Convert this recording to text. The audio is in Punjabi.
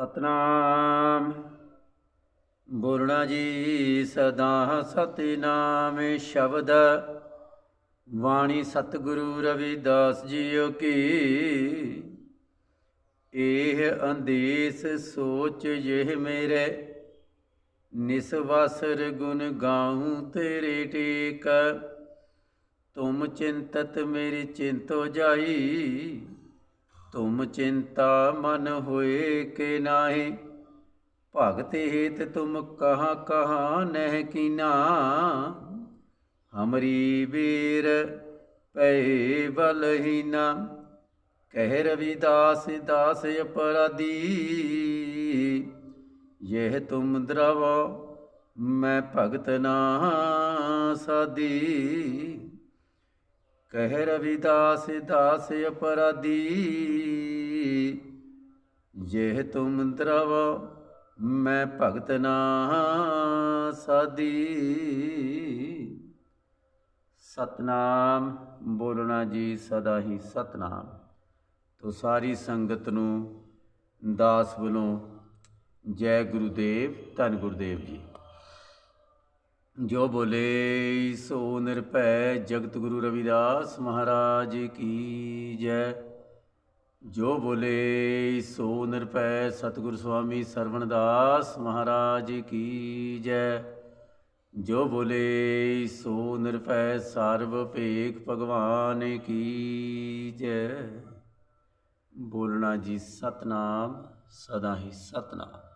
ਸਤਨਾਮ। ਬੋਲਣਾ ਜੀ ਸਦਾ ਸਤਿਨਾਮ। ਸ਼ਬਦ ਬਾਣੀ ਸਤਿਗੁਰੂ ਰਵਿਦਾਸ ਜੀਓ ਕੀ। ਇਹ ਅੰਦੇਸ ਸੋਚ ਇਹ ਮੇਰੇ। ਨਿਸਵਾਸਰ ਗੁਣ ਗਾਉ ਤੇਰੇ ਟੇਕ। ਤੁਮ ਚਿੰਤਤ ਮੇਰੀ ਚਿੰਤੋ ਜਾਈ। ਤੁਮ ਚਿੰਤਾ ਮਨ ਹੋਏ ਕੇ ਨਾਹੀ, ਭਗਤ ਹੇਤ ਤੁਮ ਕਹਾ ਕਹਾ ਨਹਿ ਕੀਨਾ। ਹਮਰੀ ਬੀਰ ਪੈ ਬਲਹੀਨਾ ਕਹਿ ਰਵਿਦਾਸ ਦਾਸ ਅਪਰਾਧੀ। ਯਹ ਤੁਮ ਦਰਵ, ਮੈਂ ਭਗਤ ਨਾ ਸਾਦੀ ਕਹਿ ਰਵਿਦਾਸ ਦਾਸ ਅਪਰਾਧੀ। ਜੇ ਤੁਮ ਦਰਵ, ਮੈਂ ਭਗਤ ਨਾ ਸਾਦੀ ਸਤਨਾਮ, ਬੋਲਣਾ ਜੀ ਸਦਾ ਹੀ ਸਤਨਾਮ। ਤੋ ਸਾਰੀ ਸੰਗਤ ਨੂੰ ਦਾਸ ਵੱਲੋਂ ਜੈ ਗੁਰੂਦੇਵ, ਧੰਨ ਗੁਰਦੇਵ ਜੀ। ਜੋ ਬੋਲੇ ਸੋ ਨਿਰਭੈ ਜਗਤ ਗੁਰੂ ਰਵਿਦਾਸ ਮਹਾਰਾਜ ਕੀ ਜੈ। ਜੋ ਬੋਲੇ ਸੋ ਨਿਰਭੈ ਸਤਿਗੁਰ ਸੁਆਮੀ ਸਰਵਣਦਾਸ ਮਹਾਰਾਜ ਕੀ ਜੈ। ਜੋ ਬੋਲੇ ਸੋ ਨਿਰਭੈ ਸਰਬ ਭੇਖ ਭਗਵਾਨ ਕੀ ਜੈ। ਬੋਲਣਾ ਜੀ ਸਤਨਾਮ, ਸਦਾ ਹੀ ਸਤਨਾਮ।